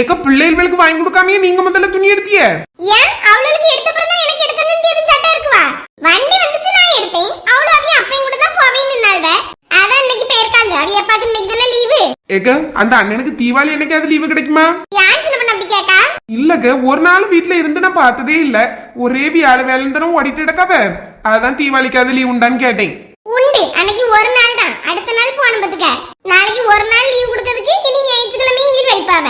ஏக்க பிள்ளைகளுக்கு வாங்கி கொடுக்காமயே நீங்க முதல்ல துணி எடுத்திய? ஏன்? அவளுக்கு எடுத்த பிறகு எனக்கு எடுக்க வேண்டியது சட்டம் இருக்குவா? வண்டி வந்துச்சு நான் எடுத்தேன். அவளும் அவையும் அப்பையும் கூட தான் போவேன்னு நின்னாள்வ. அதான் இன்னைக்கு போயிருக்காள் அவைய அப்பாக்கு இன்னைக்கு தானே லீவு. ஏக்க அந்த அண்ணனுக்கு தீபாவளி என்னைக்காவது லீவு கிடைக்குமா? ஏன் சின்ன பண்ண அப்படி கேட்டா? இல்லங்க ஒரு நாள் வீட்ல இருந்து நான் பார்த்ததே இல்ல. ஒரே வியாழ வேலைந்தனம் ஓடிட்டு கிடக்காவ. அதான் தீபாவளிக்காவது லீவ் உண்டான்னு கேட்டேன். உண்டு. அன்னைக்கு ஒரு நாள் தான். அடுத்த நாள் போன பத்துக்க. நாளைக்கு ஒரு நாள் லீவ் கொடுக்கறதுக்கு இனி ஞாயிற்றுக்கிழமையும் லீவ் வைப்பாவ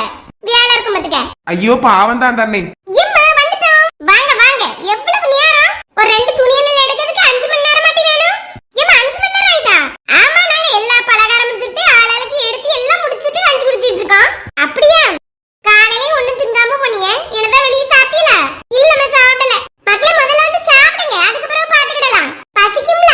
வேலை இருக்கும் பத்துக்க ஐயோ பாவம் தான் அண்ணே எம்மா வந்துட்டோம் வாங்க வாங்க எவ்வளவு நேரம் ஒரு ரெண்டு துணியெல்லாம் எடுக்கிறதுக்கு அஞ்சு மணி நேரம் மட்டும் வேணும் ஏமா அஞ்சு மணி நேரம் ஆயிட்டா ஆமா நாங்க எல்லா பலகாரம் சுட்டு ஆளாளுக்கு எடுத்து எல்லாம் முடிச்சிட்டு கஞ்சி குடிச்சிட்டு இருக்கோம் அப்படியா காலையில ஒண்ணும் திங்காம போனிய என்னதான் வெளியே சாப்பிட்டீல இல்லம்மா சாப்பிடல மக்களே முதல்ல வந்து சாப்பிடுங்க அதுக்கு பிறகு பாத்துக்கிடலாம் பசிக்கும்ல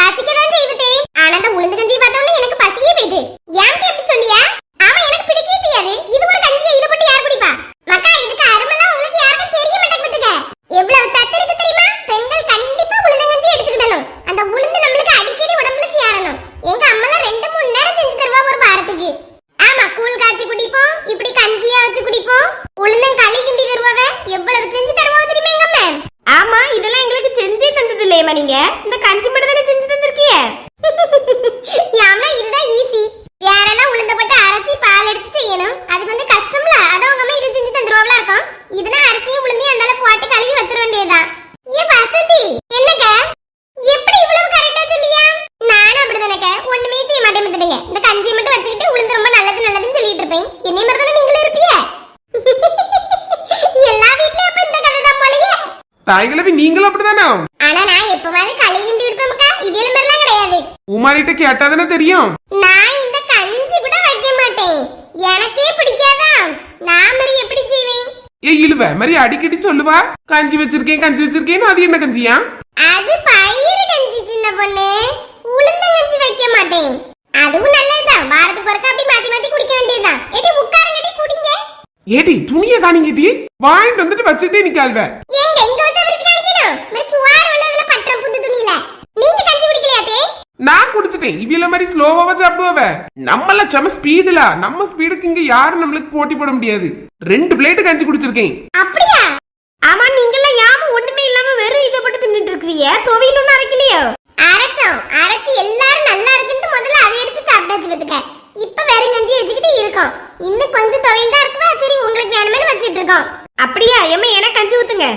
பசிக்கதான் செய்வது ஆனா அந்த உளுந்து கஞ்சி பார்த்தோன்னே எனக்கு பசியே போயிட்டு ஏன் எப்படி சொல்லியா ஆமா எனக்கு பிடிக்கவே செய்யாது இது ஒரு கஞ்சியை இதை போட்டு யார் குடிப்பா மக்கா இதுக்கு அருமெல்லாம் உங்களுக்கு யாருக்கும் தெரிய மாட்டேங்குதுங்க எவ்வளவு சத்து இருக்கு தெரியுமா பெண்கள் கண்டிப்பா உளுந்தங்கஞ்சி எடுத்துக்கிடணும் அந்த உளுந்து நம்மளுக்கு அடிக்கடி உடம்புல சேரணும் எங்க அம்மாலாம் ரெண்டு மூணு நேரம் செஞ்சு தருவா ஒரு வாரத்துக்கு ஆமா கூழ் காய்ச்சி குடிப்போம் இப்படி கஞ்சியா வச்சு குடிப்போம் உளுந்தம் களி கிண்டி தருவாவ எவ்வளவு செஞ்சு தருவா தெரியுமா எங்க அம்மா ஆமா இதெல்லாம் எங்களுக்கு செஞ்சே தந்தது இல்லையம்மா நீங்க இந்த கஞ்சி மட்டும் தானே செஞ்சு தந்திருக்கிய? யாமா இதுதான் ஈஸி வேறெல்லாம் உளுந்த போட்டு அரைச்சி பால் எடுத்து செய்யணும். அது கொஞ்சம் கஷ்டம்ல. அதான் உங்க அம்மா இதை செஞ்சு தந்துருவாங்களா இருக்கும் இதுனா அரிசியும் உளுந்தையும் அந்தால போட்டு கழுவி வச்சிட வேண்டியதுதான். ஏ வசதி என்னங்க? எப்படி இவ்வளவு கரெக்டா சொல்லியா? நானும் அப்படிதானக்க ஒண்ணுமே செய்ய மாட்டேன் பார்த்துடுங்க இந்த கஞ்சியை மட்டும் வச்சுக்கிட்டு உளுந்து ரொம்ப நல்லது நல்லதுன்னு சொல்லிட்டு இருப்பேன். என்னை மாதிரி தானே நீங்களும் இருப்பிய? எல்லா வீட்லயும் அப்ப இந்த கதை தான் போலயே. தாய்கிழவி நீங்களும் அப்படிதானே? ஆனா நான் எப்பவாவது களி கிண்டி விடுப்பேன்க்கா இவியல மாதிரிலாம் கிடையாது. உமாரிட்ட கேட்டாதானே தெரியும்? நான் இந்த கஞ்சி கூட வைக்க மாட்டேன். எனக்கே பிடிக்காதா? நான் மாதிரி எப்படி செய்வேன்? ஏ இழுவ. மாதிரி அடிக்கடி சொல்லுவா. கஞ்சி வச்சிருக்கேன் கஞ்சி வச்சிருக்கேன்னு அது என்ன கஞ்சியா? அது பயிறு கஞ்சி சின்ன பொண்ணு. உளுந்த கஞ்சி வைக்க மாட்டேன். அதுவும் நல்லதுதான். வாரத்துக்கு ஒருக்கா அப்படி மாத்தி மாத்தி குடிக்க வேண்டியதுதான். ஏடி உட்காருங்கடி குடிங்க. ஏடி துணிய காணிங்கிட்டி வாங்கிட்டு வந்துட்டு வச்சுட்டே நிக்காள்வ. எங்க இங்க வச்சா விரிச்சு காணிக்கணும் மாதிரி சுவார் உள்ளதுல பற்ற புது துணியில நீங்க கஞ்சி குடிக்கலையாத்தே இவியல மாதிரி ஸ்லோவாவா சாப்பிடுவ நம்மள செம ஸ்பீடுல நம்ம ஸ்பீடுக்கு இங்க யாரும் நம்மளுக்கு போட்டி போட முடியாது. ரெண்டு பிளேட் கஞ்சி குடிச்சிருக்கேன். அப்படியா? ஆமா நீங்கெல்லாம் யாம ஒண்ணுமே இல்லாம வெறும் இதை மட்டும் தின்னுட்டு இருக்கிறிய துவையில் ஒன்னும் அரைக்கலையோ? அரைச்சோம். அரைச்சு எல்லாரும் நல்லா இருக்குன்ட்டு முதல்ல அதை எடுத்து சாப்பிட்டாச்சு பார்த்துக்க இப்ப வெறும் கஞ்சி வச்சுக்கிட்டு இருக்கோம். இன்னும் கொஞ்சம் துவையல் தான் இருக்குவா சரி உங்களுக்கு வேணுமே வச்சிட்டு இருக்கோம். அப்படியா? ஏம்மா எனக்கு கஞ்சி ஊத்துங்க.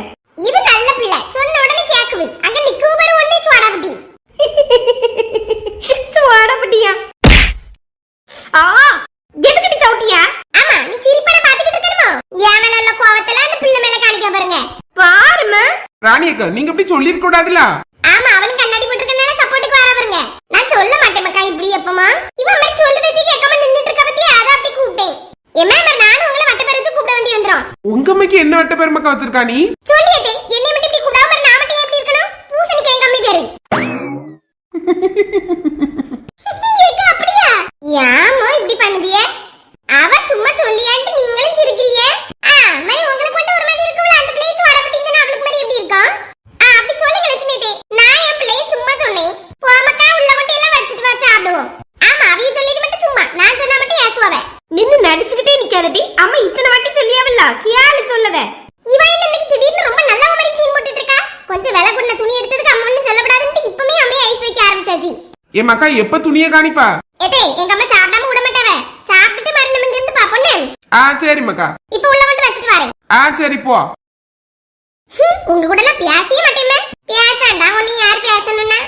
இது நல்ல பிள்ளை. சொன்ன உடனே கேக்குது அங்க நிக்குவு பாரு ஒண்ணே சுவாடாபட்டி வாடப்பட்டியா ஆ எதுக்கிட்டு சவுட்டியா ஆமா நீ சிரிப்பட பாத்துக்கிட்டு இருக்கணுமோ என் மேல உள்ள கோவத்துல அந்த பிள்ளை மேல காணிக்க பாருங்க பாருமா அக்கா நீங்க அப்படி சொல்லிருக்க கூடாதுல ஆமா அவளும் கண்ணாடி போட்டுருக்கனால சப்போர்ட்டுக்கு வர பாருங்க. நான் சொல்ல மாட்டேன் மக்கா இப்படி எப்பமா? இவன் மாதிரி சொல்லு பேசி கேட்காம நின்னுட்டு இருக்க பத்தி அதை அப்படி கூப்பிட்டேன். எம்மா நானும் உங்களை வட்ட பறிச்சு கூப்பிட வேண்டி வந்துரும் உங்க அம்மைக்கு என்ன வட்ட பெருமக்கா வச்சிருக்கா நீ? சொல்லியதே என்னை மட்டும் இப்படி கூடாம பாரு, நான் மட்டும் ஏன் இப்படி இருக்கணும்? பூசணிக்கு என் கம்மி பேரு ஏக்கா, அப்படியா யாமோ இப்படி பண்ணுதிய அவ சும்மா சொல்லியான்ட்டு நீங்களும் சிரிக்கிறீங்க ஆ மாதிரி உங்களுக்கு மட்டும் ஒரு மாதிரி இருக்கும்ல அந்த பிள்ளைய சுவாடப்பட்டீங்கன்னா அவளுக்கு மாதிரி எப்படி இருக்கும் ஆ அப்படி சொல்லுங்க லட்சுமி தே நான் என் பிள்ளைய சும்மா சொன்னேன் போமக்கா உள்ள மட்டும் எல்லாம் வச்சுட்டு வா சாப்பிடுவோம் ஆமா அவிய சொல்லியது மட்டும் சும்மா நான் சொன்னா மட்டும் ஏசுவாவ நின்னு நடிச்சுக்கிட்டே நிக்காதடி அம்மா இத்தனை வாட்டி சொல்லியாவில்ல கியாலு சொல்லத இவ என்ன இன்னைக்கு திடீர்னு ரொம்ப நல்ல மாதிரி சீன் போட்டுட்டு இருக்கா கொஞ்சம் விலை கொண்ட துணி எடுத்ததுக்கு அம்மா ஒன்னும் சொல்லப்படாதுன்ட்டு இப்பமே அம்மையை ஐஸ் வைக்க ஆரம்பிச்சாச்சு என் மக்கா எப்ப துணிய காணிப்பா? ஏதே எங்க அம்மா சாப்பிடாம விட மாட்டாவ. சாப்பிட்டுட்டு மறுநாள் இங்க இருந்து பாப்போன்னு ஆ சரி மக்கா. இப்ப உள்ள வந்து வச்சுட்டு வரேன். ஆ சரி போ. உங்க கூட எல்லாம் பேசவே மாட்டேமே பேசாண்டா உன்னை யார் பேசணும்னா?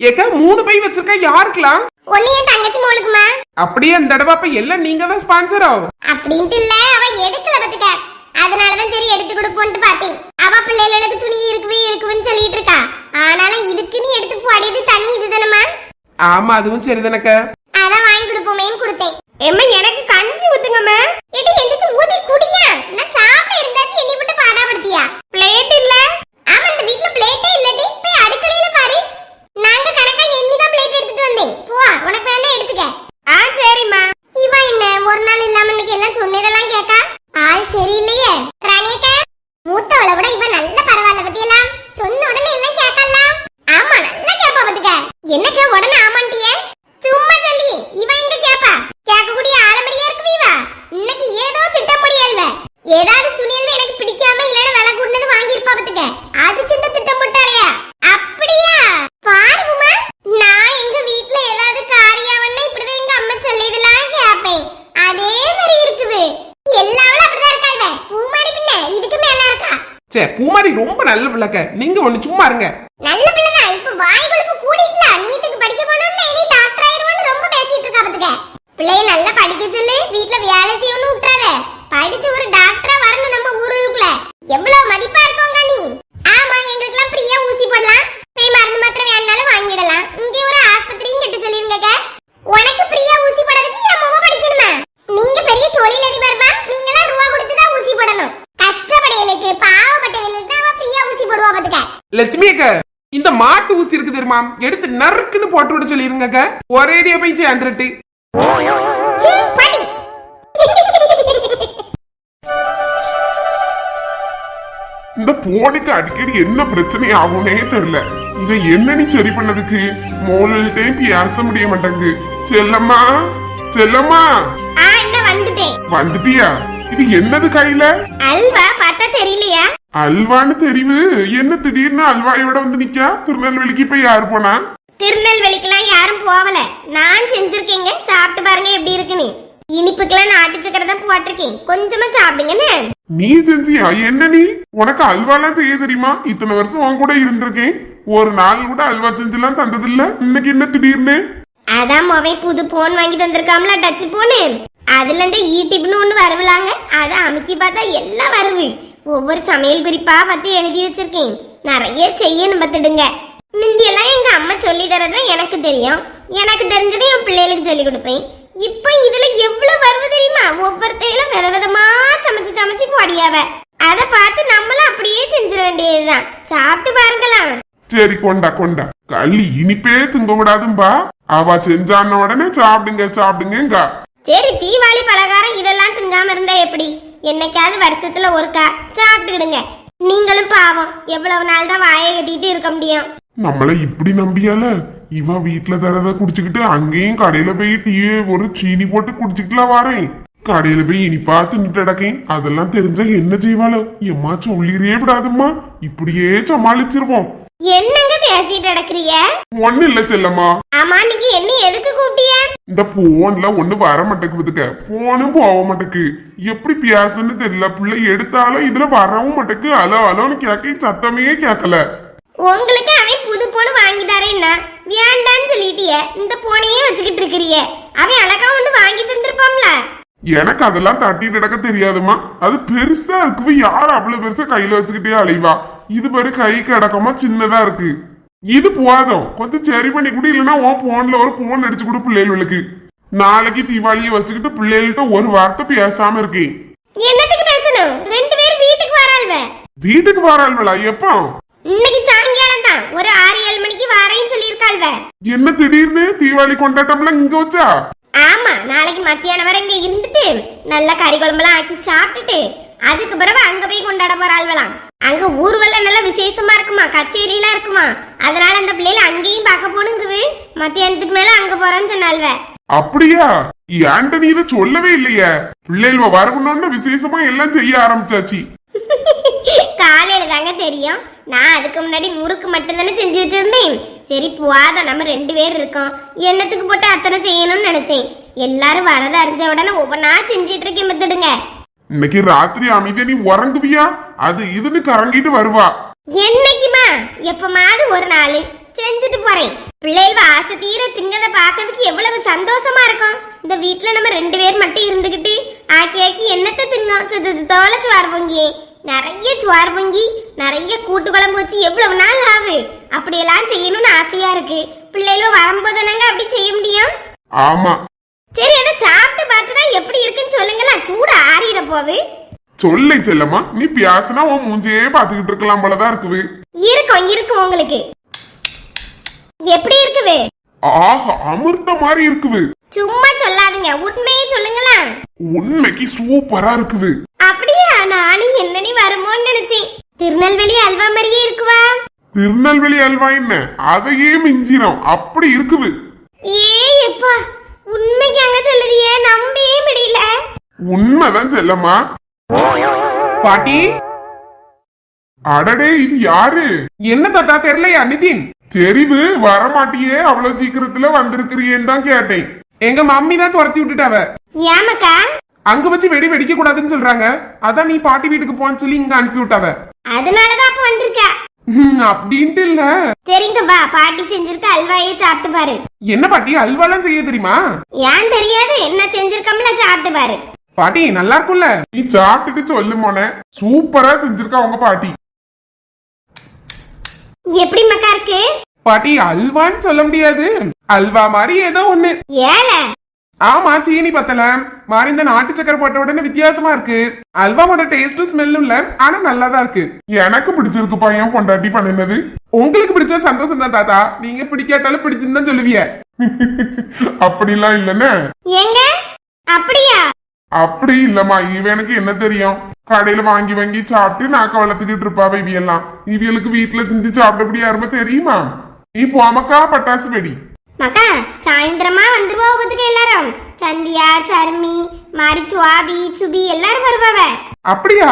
ஏக்கா மூணு பை வச்சிருக்கா யாருக்கலாம்? ஒன்னு என் தங்கச்சி மோளுக்குமா அப்படியே இந்த தடவை அப்ப எல்லாம் நீங்க தான் ஸ்பான்சரோ அப்படின்ட்டு இல்ல அவ எடுக்கல பத்துக்க அதனாலதான் சரி எடுத்து கொடுப்போன்ட்டு பார்த்தேன் அவ பிள்ளைகளுக்கு துணி இருக்குவே இருக்குன்னு சொல்லிட்டு இருக்கா ஆனாலும் இதுக்கு நீ எடுத்து போடியது தனி இதுதானம்மா ஆமா அதுவும் சரிதானக்க? அதான் வாங்கி கொடுப்போமேன்னு கொடுத்தேன். எம்மா எனக்கு கஞ்சி ஊத்துங்கம்மா எடி எந்திரிச்சு ஊத்தி குடியா நான் சாப்பிட இருந்தாச்சு என்னை விட்டு பாடாப்படுத்தியா பிளேட் இல்ல ஆமா இந்த வீட்ல பிளேட்டே இல்லடி போய் அடுக்கலையில பாரு நாங்க கணக்கா எண்ணி தான் பிளேட் எடுத்துட்டு வந்தேன் போ உனக்கு வேணா எடுத்துக்க ஆ சரிம்மா இவ என்ன ஒரு நாள் இல்லாம இன்னைக்கு எல்லாம் சொன்னதெல்லாம் கேக்கா ஆள் சரியில்லையே ராணியக்கா மூத்தவளை விட இவ நல்ல பரவாயில்ல பத்தியெல்லாம் சொன்ன உடனே எல்லாம் கேட்கல ஆமா நல்லா கேப்பா பாத்துக்க என்னக்கு உடனே ஆமாண்டிய சும்மா சொல்லி இவ எங்க கேப்பா கேட்கக்கூடிய ஆளமரியா இருக்கு இவ இன்னைக்கு ஏதோ சே பூமாரி ரொம்ப நல்ல பிள்ளைக்க. நீங்க ஒண்ணு சும்மா இருங்க நல்ல பிள்ளைதான் இப்ப வாய் கொழுப்பு கூடிட்டுல நீட்டுக்கு படிக்க போனோம்னா இனி டாக்டர் ஆயிருவான்னு ரொம்ப பேசிட்டு இருக்கா பாத்துக்க பிள்ளைய நல்லா படிக்க சொல்லு வீட்ல வேலை செய்யணும்னு விட்டுறாத படிச்சு ஒரு டாக்டரா வரணும் நம்ம ஊருக்குள்ள எவ்வளவு மதிப்பா இருக்கோங்க நீ ஆமா எங்களுக்குலாம் ஃப்ரீயா ஊசி போடலாம் போய் மருந்து மாத்திரை வேணாலும் வாங்கிடலாம் இங்கே ஒரு ஆஸ்பத்திரியும் கட்ட சொல்லிருங்க உனக்கு ஃப்ரீயா ஊசி போடுறதுக்கு என் மாமா படிக்கணுமா நீங்க பெரிய தொழிலதிபர்மா நீங்களாம் ரூபா கொடுத்து தான் ஊசி போடணும் கஷ்டப்படையலுக்கு பாவப்பட்டவங்களுக்கு தான் அவ ஃப்ரீயா ஊசி போடுவா பாத்துக்க லட்சுமி அக்கா இந்த ஊசி இருக்கு தெரியுமா? எடுத்து நறுக்குன்னு போட்டு விட சொல்லிருங்க ஒரேடியா போய் சேர்ந்துட்டு இந்த போனுக்கு அடிக்கடி என்ன பிரச்சனை ஆகும்னே தெரியல. இதை என்னன்னு சரி பண்ணதுக்கு? மோனல்கிட்டையும் பேச முடிய மாட்டேங்குது. செல்லம்மா செல்லம்மா. வந்துட்டியா? இது என்னது கையில? அல்வா பார்த்தா தெரியலையா? அல்வான்னு தெரிவு. என்ன திடீர்னு அல்வாயோட வந்து நிக்கா? திருநெல்வேலிக்கு போய் யாரு போனா? திருநெல்வேலிக்கெல்லாம் யாரும் போகல நான் செஞ்சிருக்கேங்க. சாப்பிட்டு பாருங்க எப்படி இருக்குன்னு. இனிப்புக்கெல்லாம் நாட்டு சக்கரை தான் போட்டிருக்கேன். கொஞ்சமா சாப்பிடுங்கன்னு. நீ செஞ்சியா? என்ன நீ? உனக்கு அல்வாலாம் செய்ய தெரியுமா? இத்தனை வருஷம் உன் கூட இருந்திருக்கேன். ஒரு நாள் கூட அல்வா செஞ்செல்லாம் தந்ததில்ல. இன்னைக்கு என்ன திடீர்னு? அதான் மொபைல் புது போன் வாங்கி தந்திருக்காம்ல டச் போனு அதுல இருந்து யூடியூப்னு ஒண்ணு வரவிலாங்க. அதை அமுக்கி பார்த்தா எல்லாம் வருது. ஒவ்வொரு சமையல் குறிப்பா பார்த்து எழுதி வச்சிருக்கேன். நிறைய செய்யணும் பார்த்துடுங்க. முந்தியெல்லாம் எங்க அம்மா சொல்லி தரதும் எனக்கு தெரியும். எனக்கு தெரிஞ்சதை என் பிள்ளைகளுக்கு சொல்லி கொடுப்பேன். இப்போ இதுல எவ்வளவு வருது தெரியுமா? ஒவ்வொருத்தையிலும் வித விதமா சமைச்சு சமைச்சு போடியாவ. அதை பார்த்து நம்மளும் அப்படியே செஞ்சிட வேண்டியதுதான். சாப்பிட்டு பாருங்களாம் சரி கொண்டா கொண்டா. கள்ளி இனிப்பே திங்க விடாதும்பா அவ செஞ்சான உடனே சாப்பிடுங்க சாப்பிடுங்க சரி தீபாவளி பலகாரம் இதெல்லாம் திங்காம இருந்தா எப்படி? என்னைக்காவது வருஷத்துல ஒருக்கா சாப்பிட்டுக்கிடுங்க. நீங்களும் பாவம் எவ்வளவு நாள் தான் வாயை கட்டிட்டு இருக்க முடியும். நம்மள இப்படி நம்பியால? இவ வீட்டுல தரத குடிச்சுக்கிட்டு அங்கேயும் கடையில போய் டீ ஒரு சீனி போட்டு குடிச்சுக்கலாம் வாரேன் கடையில போய் இனிப்பா தின்னுட்டு அடக்கேன் அதெல்லாம் தெரிஞ்சா என்ன செய்வாளோ? எம்மா சொல்லிடே விடாதும்மா இப்படியே சமாளிச்சிருவோம். என்னங்க பேசிட்டு நடக்கிறிய ஒண்ணு இல்ல செல்லம்மா. ஆமா நீங்க என்ன எதுக்கு கூப்பிட்டிய? இந்த போன்ல ஒண்ணு வர மாட்டேக்கு பத்துக்க. போனும் போக மாட்டேக்கு. எப்படி பேசுன்னு தெரியல. பிள்ளை எடுத்தாலும் இதுல வரவும் மாட்டேக்கு. அலோ அலோன்னு கேட்க சத்தமே கேட்கல. உங்களுக்கு அவன் புது போன் வாங்கி தரேன்னா வேண்டான்னு சொல்லிட்டிய. இந்த போனையே வச்சுக்கிட்டு இருக்கிறிய. அவன் அழகா ஒண்ணு வாங்கி தந்திருப்பான்ல. எனக்கு அதெல்லாம் தட்டி நடக்க தெரியாதுமா அது பெருசா இருக்கு. யார் அவ்வளவு பெருசா கையில வச்சுக்கிட்டே அலைவா? இது பாரு கைக்கு அடக்கமா சின்னதா இருக்கு. இது போதும். கொஞ்சம் சரி பண்ணி கூட. இல்லைன்னா உன் போன்ல ஒரு போன் அடிச்சு கொடு பிள்ளைகளுக்கு. நாளைக்கு தீபாவளியை வச்சுக்கிட்டு பிள்ளைகள்கிட்ட ஒரு வார்த்தை பேசாம இருக்கேன். என்னத்துக்கு பேசணும்? ரெண்டு பேரும் வீட்டுக்கு வராள்வ. வீட்டுக்கு வராள்வளா? எப்போ? இன்னைக்கு சாயங்காலம் தான். ஒரு ஆறு ஏழு மணிக்கு வாரேன்னு சொல்லியிருக்காள்வ. என்ன திடீர்னு? தீபாவளி கொண்டாட்டம்லாம் இங்க வச்சா? ஆமா நாளைக்கு மத்தியானம் வரை இங்க இருந்துட்டு நல்ல கறி குழம்புலாம் ஆக்கி சாப்பிட்டுட்டு அதுக்கு பிறகு அங்க போய் கொண்டாட போறாள்வலாம் அங்க ஊர்வலம் நல்ல விசேஷமா இருக்குமா கச்சேரிலாம் இருக்குமா? அதனால அந்த பிள்ளைல அங்கேயும் பார்க்க போனுங்குது மத்தியானத்துக்கு மேல அங்க போறேன்னு சொன்னாள்வ. அப்படியா? நீ இதை சொல்லவே இல்லையே. பிள்ளைகள் வரணும்னு விசேஷமா எல்லாம் செய்ய ஆரம்பிச்சாச்சு. காலையில தாங்க தெரியும். நான் அதுக்கு முன்னாடி முறுக்கு மட்டும் தானே செஞ்சு வச்சிருந்தேன். சரி போதும் நம்ம ரெண்டு பேர் இருக்கோம். என்னத்துக்கு போட்டு அத்தனை செய்யணும்னு நினைச்சேன். எல்லாரும் வரத அறிஞ்ச உடனே ஒவ்வொன்றா செஞ்சிட்டு இருக்கேன் பத்துடுங்க இன்னைக்கு ராத்திரி அமைதியா நீ உறங்குவியா? அது இதுன்னு கறங்கிட்டு வருவா. என்னைக்குமா? எப்பமாவது ஒரு நாள். செஞ்சுட்டு போறேன். பிள்ளைகள் ஆசை தீர திங்கத பார்க்கறதுக்கு எவ்வளவு சந்தோஷமா இருக்கும். இந்த வீட்ல நம்ம ரெண்டு பேர் மட்டும் இருந்துகிட்டு ஆக்கி ஆக்கி என்னத்தை திங்கும் சுத்து தோலை சுவார் பொங்கி நிறைய சுவார் பொங்கி நிறைய கூட்டு குழம்பு வச்சு எவ்வளவு நாள் ஆகுது அப்படியெல்லாம் செய்யணும்னு ஆசையா இருக்கு. பிள்ளைகளும் வரும்போது நாங்க அப்படி செய்ய முடியும்? ஆமா. சரி அதை சாப்பிட்டு பார்த்து தான் எப்படி இருக்குன்னு சொல்லுங்களேன் சூடு ஆறிட போகுது. சொல்லை செல்லம்மா நீ பேசுனா உன் மூஞ்சியே பாத்துக்கிட்டு இருக்கலாம் போலதான் இருக்குது. இருக்கும் இருக்கும் உங்களுக்கு. எப்படி இருக்குது? ஆஹா அமிர்த மாதிரி இருக்குது. சும்மா சொல்லாதீங்க உண்மையே சொல்லுங்களா உண்மைக்கு சூப்பரா இருக்குது. அப்படியா நானும் என்னனி வருமோன்னு நினைச்சேன். திருநெல்வேலி அல்வா மாதிரியே இருக்குவா? திருநெல்வேலி அல்வா என்ன? அதையே மிஞ்சிரும். அப்படி இருக்குது. ஏ எப்பா உண்மைக்கு அங்க சொல்லுறியே? நம்பவே முடியல. உண்மைதான் செல்லம்மா. பாட்டி? அடடே இது யாரு? என்ன தாத்தா தெரியலையா நிதின்? தெரிவு வரமாட்டியே அவ்வளவு சீக்கிரத்துல வந்திருக்கிறியேன்னு தான் கேட்டேன். எங்க மம்மி தான் துரத்தி விட்டுட்டாவ. ஏமாக்கா அங்க வச்சு வெடி வெடிக்க கூடாதுன்னு சொல்றாங்க. அதான் நீ பாட்டி வீட்டுக்கு போன்னு சொல்லி இங்க அனுப்பி விட்டாவ அதனாலதான் அப்ப வந்திருக்கா. அப்படின்ட்டு இல்ல. சரிங்க வா. பாட்டி செஞ்சிருக்க அல்வாயே சாப்பிட்டு பாரு. என்ன பாட்டி? அல்வாலாம் செய்ய தெரியுமா? ஏன் தெரியாது. என்ன செஞ்சிருக்கோம்ல சாப்பிட்டு பாரு. பாட்டி நல்லா இருக்கும்ல. நீ சாப்பிட்டுட்டு சொல்லு மோனே. சூப்பரா செஞ்சிருக்கா உங்க பாட்டி. எப்படி மக்கா இருக்கு? பாட்டி அல்வான்னு சொல்ல முடியாது. அல்வா மாதிரி ஏதோ ஒண்ணு. ஏல? ஆமா சீனி பத்தல. மாறி இந்த நாட்டு சக்கரை போட்ட உடனே வித்தியாசமா இருக்கு. அல்வாவோட டேஸ்டும் ஸ்மெல்லும் இல்ல ஆனா நல்லா தான் இருக்கு. எனக்கு பிடிச்சிருக்கு பையன் பொண்டாட்டி பண்ணினது. உங்களுக்கு பிடிச்ச சந்தோஷம் தான் தாத்தா. நீங்க பிடிக்காட்டாலும் பிடிச்சுன்னு தான் சொல்லுவீங்க அப்படிலாம் இல்லைன்னு? எங்க? அப்படியா? அப்படி இல்லம்மா இவனுக்கு என்ன தெரியும்? கடையில வாங்கி வாங்கி சாப்பிட்டு நாக்க வளர்த்துக்கிட்டு இருப்பாவ இவியெல்லாம். இவியலுக்கு வீட்டுல செஞ்சு சாப்பிடப்படி யாருமே தெரியுமா? நீ போமக்கா பட்டாசு வெடி. மக்கா சாயந்தரமா வந்துருவா ஒவ்வொருத்துக்கு எல்லாரும். சந்தியா சர்மி மாரி சுவாபி சுபி எல்லாரும் வருவாவ. அப்படியா?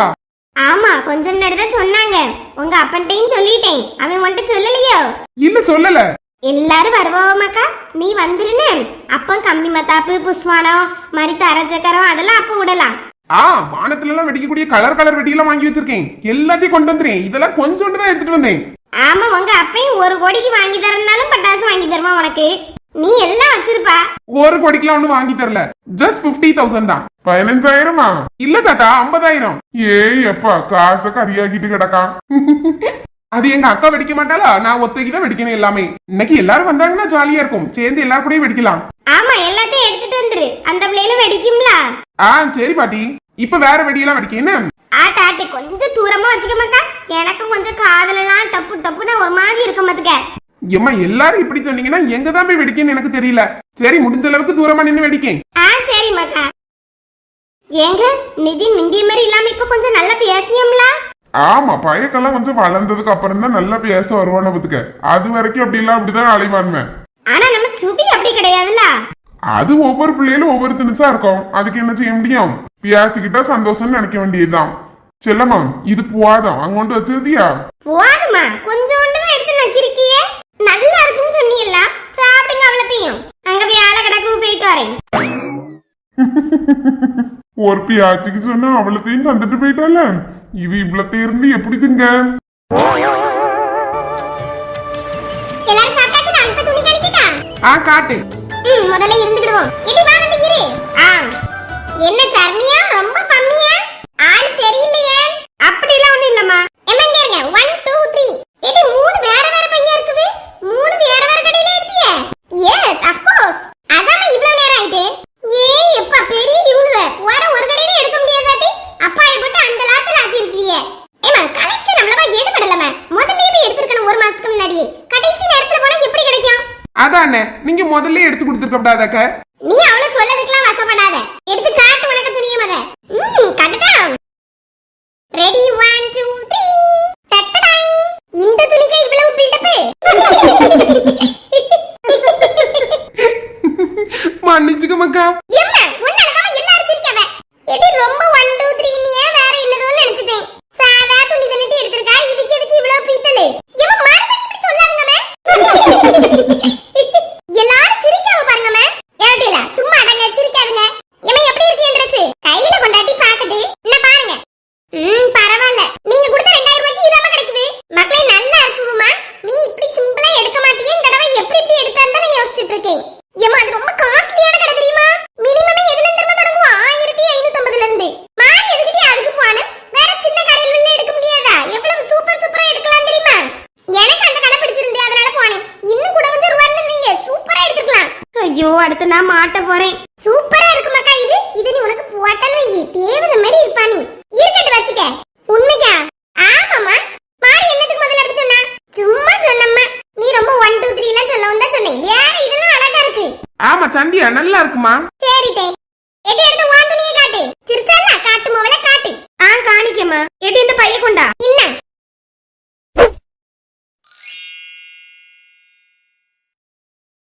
ஆமா கொஞ்ச முன்னாடி தான் சொன்னாங்க. உங்க அப்பன்ட்டையும் சொல்லிட்டேன். அவன் உன்கிட்ட சொல்லலையோ? இல்ல சொல்லல. எல்லாரும் வருவாவ மக்கா நீ வந்துருன்னு. அப்போ கம்பி மத்தாப்பு புஷ்வானம் மாதிரி தரச்சக்கரம் அதெல்லாம் அப்போ விடலாம். ஆ வானத்துல எல்லாம் வெடிக்கக்கூடிய கலர் கலர் வெடியெல்லாம் வாங்கி வச்சிருக்கேன். எல்லாத்தையும் கொண்டு வந்துறேன் இதெல்லாம் கொஞ்சோண்டு தான் எடுத்துட்டு வந்தேன். ஆமா உங்க அப்பையும் ஒரு கோடிக்கு வாங்கி தரனாலும் பட்டாசு வாங்கி தருவான் உனக்கு. நீ எல்லாம் வச்சிருப்பா. ஒரு கோடிக்கெல்லாம் ஒண்ணு வாங்கி தரல. ஜஸ்ட் பிப்டி தௌசண்ட் தான். பதினஞ்சாயிரமா? இல்ல தாத்தா ஐம்பதாயிரம். ஏய் எப்பா காசை கரியாக்கிட்டு கிடக்கான். அது எங்க அக்கா வெடிக்க மாட்டாளா? நான் ஒத்தைக்கு தான் வெடிக்கணும் எல்லாமே. இன்னைக்கு எல்லாரும் வந்தாங்கன்னா ஜாலியா இருக்கும். சேர்ந்து எல்லாரும் கூடயும் வெடிக்கலாம். ஆமா எல்லாத்தையும் எடுத்துட்டு வந்துரு. அந்த பிள்ளையில வெடிக்கும்ல. ஆ சரி பாட்டி. இப்ப வேற வெடியெல்லாம் வெடிக்க என்ன? ஆட்டு ஆட்டு கொஞ்சம் தூரமா வச்சுக்க மக்கா எனக்கும் கொஞ்சம் காதலெல்லாம் டப்பு டப்புன்னு ஒரு மாதிரி இருக்க மாத்துக்க எம்மா எல்லாரும் இப்படி சொன்னீங்கன்னா எங்க தான் போய் வெடிக்கன்னு எனக்கு தெரியல. சரி முடிஞ்ச அளவுக்கு தூரமா நின்னு வெடிக்கேன். ஆ சரி மக்கா ஏங்க நிதி முந்திய மாதிரி இல்லாம இப்ப கொஞ்சம் நல்லா பேசியோம்ல ஆமா பையக்கெல்லாம் கொஞ்சம் வளர்ந்ததுக்கு அப்புறம் தான் நல்லா பேச வருவான பத்துக்க அது வரைக்கும் அப்படி எல்லாம் அப்படிதான் அழிவான்மேன் ஆனா நம்ம சுபி அப்படி கிடையாதுல்ல? அது ஒவ்வொரு பிள்ளைகளும் ஒவ்வொரு தினுசா இருக்கும். அதுக்கு என்ன செய்ய முடியும்? பேசிக்கிட்டா சந்தோஷம்னு நினைக்க வேண்டியதுதான். செல்லம்மா இது போதும் அங்கொண்டு வச்சிருந்தியா போதுமா கொஞ்சோண்டு எடுத்து நக்கிருக்கியே. நல்லா இருக்குன்னு சொன்னீல்ல சாப்பிடுங்க அவ்வளத்தையும். அங்க போய் ஆள கிடக்கு போயிட்டு வரேன். ஒரு பியாச்சிக்கு சொன்னா அவ்வளத்தையும் தந்துட்டு போயிட்டால இது இவ்வளத்தையும் இருந்து எப்படி திங்க? எல்லாரும் சாப்பிட்டாச்சு நான் இப்ப துணி ஆ காட்டு. ம் முதல்ல இருந்துக்கிடுவோம். இடி வா வந்து இரு ஆ. என்ன சர்மியா ரொம்ப கம்மியா ஆள் சரியில்லையே அப்படிலாம் ஒண்ணும் இல்லம்மா எம்மா இங்க இருங்க ஒன் டூ த்ரீ எடி மூணு வேற வேற பையன் இருக்குது மூணு வேற வேற கடையில எடுத்தியே எஸ் அஃப்கோர்ஸ் அதான் இவ்வளவு நேரம் ஆயிட்டு ஏய் எப்பா பெரிய இவ்வளவு வர ஒரு கடையில எடுக்க முடியாதாட்டி அப்பா போட்டு அந்த லாத்துல ஆத்தி இருக்கிறியே ஏமா கலெக்ஷன் அவ்வளவா ஈடுபடலமா முதல்லயே போய் எடுத்திருக்கணும் ஒரு மாசத்துக்கு முன்னாடியே கடைசி நேரத்துல போனா எப்படி கிடைக்கும் அதானே நீங்க முதல்ல எடுத்து கொடுத்துருக்க கூடாதாக்க நீ அவள சொல்லதுக்கெல்லாம் வசப்படாத எடுத்து காட்டு உனக்கு துணிய மத ம் கட்டுடா ரெடி 1 2 3 டட்டடாய் இந்த துணிக்கு இவ்வளவு பில்டப் மன்னிச்சுக்க மக்கா என்ன உன்னால தான் எல்லாரும் சிரிக்கவ எடி ரொம்ப 1 2 3 நீயே வேற என்னதோ நினைச்சிட்டேன் சாதா துணி தண்ணிட்டு எடுத்திருக்கா இதுக்கு எதுக்கு இவ்வளவு பீத்தல் இவன் மறுபடியும் இப்படி சொல்லாதீங்கமே எல்லாரும் சிரிக்காம பாருங்கமே ஏட்டில சும்மா அடங்க சிரிக்காதுங்க இவன் எப்படி இருக்கு என் Dress கையில கொண்டாட்டி பாக்கட்டு என்ன பாருங்க ம் பரவாயில்ல நீங்க கொடுத்த 2000 ரூபாய்க்கு இதாம கிடைக்குது மக்களே நல்லா இருக்குமா நீ இப்படி சிம்பிளா எடுக்க மாட்டியே இந்த தடவை எப்படி இப்படி எடுத்தான்னு தான் நான் யோசிச்சுட்டு இருக்கேன் ஏமா அது ரொம்ப காஸ்ட்லியான கடை தெரியுமா மினிமமே எதுல இருந்து தெரியுமா தொடங்கும் ஆயிரத்தி ஐநூத்தம்பதுல இருந்து மாறி எதுக்கிட்டே அதுக்கு போன வேற சின்ன கடையில் உள்ள எடுக்க முடியாதா எவ்வளவு சூப்பர் சூப்பரா எடுக்கலாம் தெரியுமா எனக்கு அந்த கடை பிடிச்சிருந்து அதனால போனேன் இன்னும் கூட கொஞ்சம் ரூபான்னு நீங்க சூப்பரா எடுத்துக்கலாம் ஐயோ அடுத்து நான் மாட்ட போறேன். சூப்பரா இருக்கு மக்கா இது? இது நீ உனக்கு போட்டான்னு வை. தேவத மாதிரி இருப்பா நீ. இருக்கட்டு வச்சுக்க. உண்மைக்கா ஆமாமா மாறி என்னத்துக்கு முதல்ல அப்படி சொன்னா? சும்மா சொன்னம்மா. நீ ரொம்ப ஒன் டூ த்ரீ எல்லாம் சொல்லவும் தான் சொன்னேன். வேற இதெல்லாம் அழகா இருக்கு. ஆமா சந்தியா நல்லா இருக்குமா? சரி தே. எது எடுத்து வான் துணியை காட்டு. சிரிச்சல்ல காட்டு மோவல காட்டு. ஆ காணிக்கம்மா. எடி இந்த பைய கொண்டா.